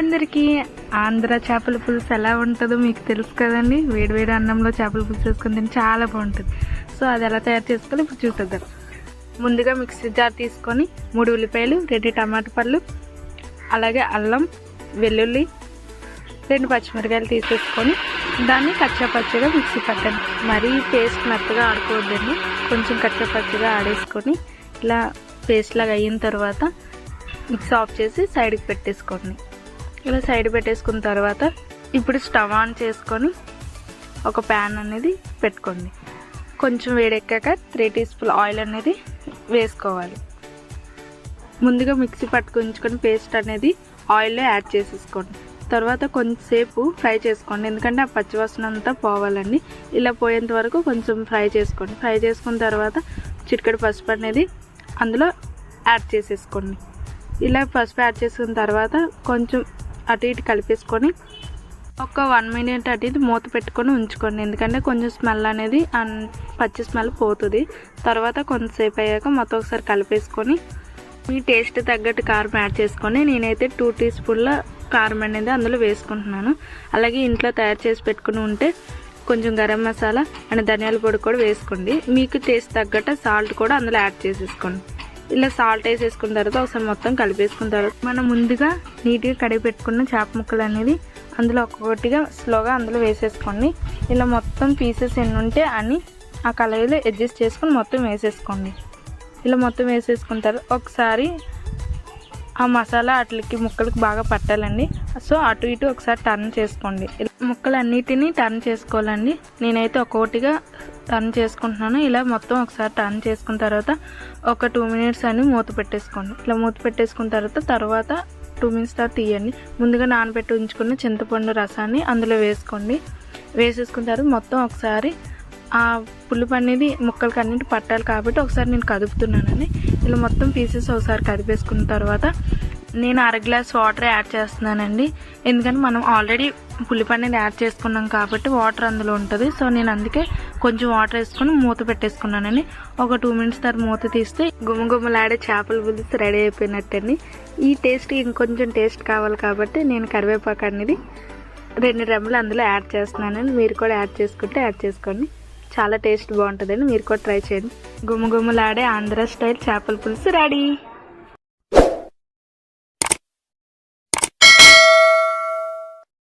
అందరికీ. ఆంధ్ర చేపల పులుసు ఎలా ఉంటుందో మీకు తెలుసు కదండి. వేడివేడి అన్నంలో చేపల పులుసు వేసుకుని తిని చాలా బాగుంటుంది. సో అది ఎలా తయారు చేసుకోవాలి ఇప్పుడు చూసేద్దాం. ముందుగా మిక్సీ జార్ తీసుకొని మూడు ఉల్లిపాయలు రెండు టమాటా పళ్ళు అలాగే అల్లం వెల్లుల్లి రెండు పచ్చిమిరకాయలు తీసేసుకొని దాన్ని కచ్చాపచ్చిగా మిక్సీ పట్టండి. మరీ పేస్ట్ మెత్తగా ఆడుకోవద్దండి. కొంచెం కచ్చాపచ్చిగా ఆడేసుకొని ఇలా పేస్ట్ లాగా అయిన తర్వాత మిక్స్ ఆఫ్ చేసి సైడ్కి పెట్టేసుకోండి. ఇలా సైడ్ పెట్టేసుకున్న తర్వాత ఇప్పుడు స్టవ్ ఆన్ చేసుకొని ఒక ప్యాన్ అనేది పెట్టుకోండి. కొంచెం వేడెక్కాక త్రీ టీ స్పూన్ ఆయిల్ అనేది వేసుకోవాలి. ముందుగా మిక్సీ పట్టుకుంచుకొని పేస్ట్ అనేది ఆయిల్లో యాడ్ చేసేసుకోండి. తర్వాత కొంచెంసేపు ఫ్రై చేసుకోండి. ఎందుకంటే ఆ పచ్చివాసన అంతా పోవాలండి. ఇలా పోయేంత వరకు కొంచెం ఫ్రై చేసుకోండి. ఫ్రై చేసుకున్న తర్వాత చిటికెడు పసుపు అనేది అందులో యాడ్ చేసేసుకోండి. ఇలా పసుపు యాడ్ చేసుకున్న తర్వాత కొంచెం అటు ఇటు కలిపేసుకొని ఒక వన్ మినిట్ అటు ఇటు మూత పెట్టుకొని ఉంచుకోండి. ఎందుకంటే కొంచెం స్మెల్ అనేది పచ్చి స్మెల్ పోతుంది. తర్వాత కొంతసేపు అయ్యాక మొత్తం ఒకసారి కలిపేసుకొని మీ టేస్ట్ తగ్గట్టు కారం యాడ్ చేసుకొని నేనైతే టూ టీ స్పూన్ల కారం అనేది అందులో వేసుకుంటున్నాను. అలాగే ఇంట్లో తయారు చేసి పెట్టుకుని ఉంటే కొంచెం గరం మసాలా అండ్ ధనియాల పొడి కూడా వేసుకోండి. మీకు టేస్ట్ తగ్గట్టు సాల్ట్ కూడా అందులో యాడ్ చేసేసుకోండి. ఇలా సాల్ట్ వేసేసుకున్న తర్వాత ఒకసారి మొత్తం కలిపేసుకున్న తర్వాత మనం ముందుగా నీట్గా కడిగి పెట్టుకున్న చేప ముక్కలు అనేది అందులో ఒక్కొక్కటిగా స్లోగా అందులో వేసేసుకోండి. ఇలా మొత్తం పీసెస్ ఎన్ని ఉంటే అని ఆ కలయిలో అడ్జస్ట్ చేసుకొని మొత్తం వేసేసుకోండి. ఇలా మొత్తం వేసేసుకున్న తర్వాత ఒకసారి ఆ మసాలా అట్లకి ముక్కలకి బాగా పట్టాలండి. సో అటు ఇటు ఒకసారి టర్న్ చేసుకోండి. ముక్కలు అన్నిటినీ టర్న్ చేసుకోవాలండి. నేనైతే ఒక్కొక్కటిగా టర్న్ చేసుకుంటున్నాను. ఇలా మొత్తం ఒకసారి టర్న్ చేసుకున్న తర్వాత ఒక టూ మినిట్స్ అని మూత పెట్టేసుకోండి. ఇలా మూత పెట్టేసుకున్న తర్వాత తర్వాత టూ మినిట్స్ తర్వాత తీయండి. ముందుగా నానబెట్టి ఉంచుకున్న చింతపండు రసాన్ని అందులో వేసుకోండి. వేసేసుకున్న తర్వాత మొత్తం ఒకసారి ఆ పులుపు అనేది ముక్కలకి అన్నింటి పట్టాలి కాబట్టి ఒకసారి నేను కదుపుతున్నానండి ఇలా మొత్తం పీసెస్ ఒకసారి కదిపేసుకున్న తర్వాత నేను అర గ్లాస్ వాటర్ యాడ్ చేస్తున్నానండి. ఎందుకంటే మనం ఆల్రెడీ పులుపు అనేది యాడ్ చేసుకున్నాం కాబట్టి వాటర్ అందులో ఉంటుంది. సో నేను అందుకే కొంచెం వాటర్ వేసుకొని మూత పెట్టేసుకున్నానండి ఒక టూ మినిట్స్ తర్వాత మూత తీస్తే గుమగుమలాడే చేపల పులుసు రెడీ అయిపోయినట్టండి. ఈ టేస్ట్ ఇంకొంచెం టేస్ట్ కావాలి కాబట్టి నేను కరివేపాకు అనేది రెండు రెమ్మలు అందులో యాడ్ చేస్తున్నానండి. మీరు కూడా యాడ్ చేసుకుంటే యాడ్ చేసుకోండి. చాలా టేస్ట్ బాగుంటుందండి. మీరు కూడా ట్రై చేయండి. గుమగుమలాడే ఆంధ్ర స్టైల్ చేపల పులుసు రెడీ.